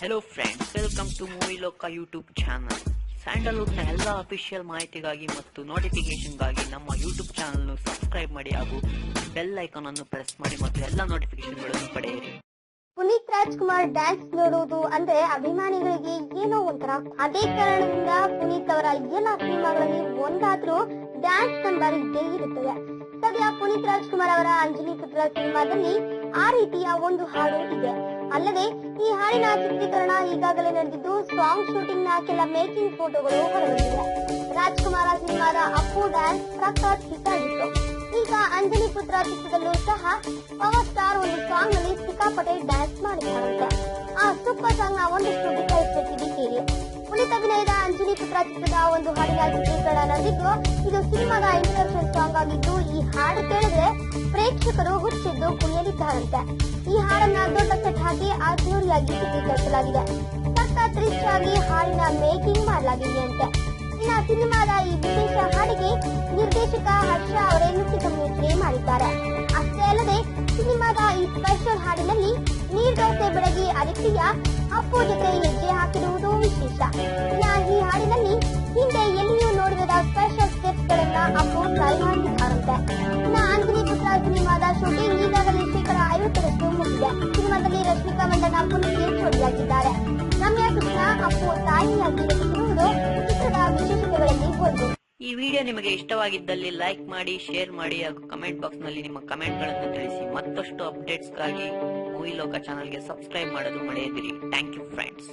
Hello friends welcome to movie Loka YouTube channel ಸ್ಯಾಂಡಲ್ವುಡ್ನ ಎಲ್ಲ official ಮಾಹಿತಿಗಾಗಿ ಮತ್ತು ನೋಟಿಫಿಕೇಶನ್ಗಾಗಿ ನಮ್ಮ ಯೂಟ್ಯೂಬ್ ಚಾನಲ್ನು ಸಬ್ಸ್ಕ್ರೈಬ್ ಮಾಡಿ ಹಾಗೂ ಬೆಲ್ ಐಕಾನ್ ಅನ್ನು ಪ್ರೆಸ್ ಮಾಡಿ ಮತ್ತು ಎಲ್ಲ ನೋಟಿಫಿಕೇಶನ್ಗಳನ್ನು ಪಡೆಯಿರಿ. ಪುನೀತ್ ರಾಜ್ಕುಮಾರ್ ಡ್ಯಾನ್ಸ್ ನೋಡುವುದು ಅಂದ್ರೆ ಅಭಿಮಾನಿಗಳಿಗೆ ಏನೋ ಒಂಥರ. ಅದೇ ಕಾರಣದಿಂದ ಪುನೀತ್ ಅವರ ಎಲ್ಲ ಸಿನಿಮಾಗಳಲ್ಲಿ ಒಂದಾದ್ರೂ ಡ್ಯಾನ್ಸ್ ನಂಬರ್ ಇದ್ದೇ ಇರುತ್ತದೆ. ಸದ್ಯ ಪುನೀತ್ ರಾಜ್ಕುಮಾರ್ ಅವರ ಅಂಜನಿ ಪುತ್ರ ಸಿನಿಮಾದಲ್ಲಿ ಆ ರೀತಿಯ ಒಂದು ಹಾಡು ಇದೆ. ಅಲ್ಲದೆ ಈ ಹಾಡಿನ ಚಿತ್ರೀಕರಣ ಈಗಾಗಲೇ ನಡೆದಿದ್ದು ಸಾಂಗ್ ಶೂಟಿಂಗ್ನ ಕೆಲ ಮೇಕಿಂಗ್ ಫೋಟೋಗಳು ಹೊರಬಿದ್ದಿವೆ ರಾಜ್ಕುಮಾರ ಸಿನಿಮಾದ ಅಪ್ಪು ಡ್ಯಾನ್ಸ್ ಸಖತ್ ಹಿಟ್ ಆಗಿತ್ತು ಈಗ ಅಂಜಲಿ ಪುತ್ರ ಚಿತ್ರದಲ್ಲೂ ಸಹ ಪವರ್ ಸ್ಟಾರ್ ಒಂದು ಸಾಂಗ್ನಲ್ಲಿ ಸಿಕ್ಕಾಪಟ್ಟೆ ಡ್ಯಾನ್ಸ್ ಮಾಡಿದ್ದಾರಂತೆ ಆ ಸೂಪರ್ ಸಾಂಗ್ನ ಒಂದಷ್ಟು ಬೇಕಿದೆ ಕೇಳಿ. ಪುನೀತ್ ಅಭಿನಯದ ಅಂಜಲಿ ಪುತ್ರ ಚಿತ್ರದ ಒಂದು ಹಾಡಿನ ಚಿತ್ರೀಕರಣ ನಡೆದಿದ್ದು, ಇದು ಸಿನಿಮಾದ ಇಂಟ್ರಡಕ್ಷನ್ ಸಾಂಗ್ ಆಗಿದ್ದು ಈ ಹಾಡು ಕೇಳಿದ್ರೆ ಪ್ರೇಕ್ಷಕರು ಹುಚ್ಚಿದ್ದು ಕುಣಿಯಲಿದ್ದಾರಂತೆ. ಈ ಹಾಡನ್ನ ದೊಡ್ಡ ಸೆಟ್ ಹಾಕಿ ಅದ್ದೂರಿಯಾಗಿ ಚಿತ್ರೀಕರಿಸಲಾಗಿದೆ. ರಿಚ್ ಆಗಿ ಹಾಡಿನ ಮೇಕಿಂಗ್ ಮಾಡಲಾಗಿದೆಯಂತೆ ಇನ್ನ ಸಿನಿಮಾದ ಈ ವಿಶೇಷ ಹಾಡಿಗೆ ನಿರ್ದೇಶಕ ಹರ್ಷ ಅವರೇ ನೃತ್ಯ ಸಂಯೋಜನೆ ಮಾಡಿದ್ದಾರೆ. ಅಷ್ಟೇ ಅಲ್ಲದೆ, ಸಿನಿಮಾದ ಈ ಸ್ಪೆಷಲ್ ಹಾಡಿನಲ್ಲಿ ನೀರ್ದೋಸೆ ಬೆಳಗಿ ಅದಿಪ್ರಿಯ ಅಪ್ಪು ಜೊತೆ ಹೆಜ್ಜೆ ಹಾಕಿರುವುದು ಚಿತ್ರದ ವಿಶೇಷತೆಗಳಲ್ಲಿ ಒಂದು ಈ ವಿಡಿಯೋ ನಿಮಗೆ ಇಷ್ಟವಾಗಿದ್ದಲ್ಲಿ ಲೈಕ್ ಮಾಡಿ, ಶೇರ್ ಮಾಡಿ ಹಾಗೂ ಕಮೆಂಟ್ ಬಾಕ್ಸ್ನಲ್ಲಿ ನಿಮ್ಮ ಕಮೆಂಟ್ಗಳನ್ನು ತಿಳಿಸಿ ಮತ್ತಷ್ಟು ಅಪ್ಡೇಟ್ಸ್ಗಾಗಿ ಮೂವಿ ಲೋಕ ಚಾನಲ್ಗೆ ಸಬ್ಸ್ಕ್ರೈಬ್ ಮಾಡೋದು ಮರೆಯದಿರಿ. Thank you friends.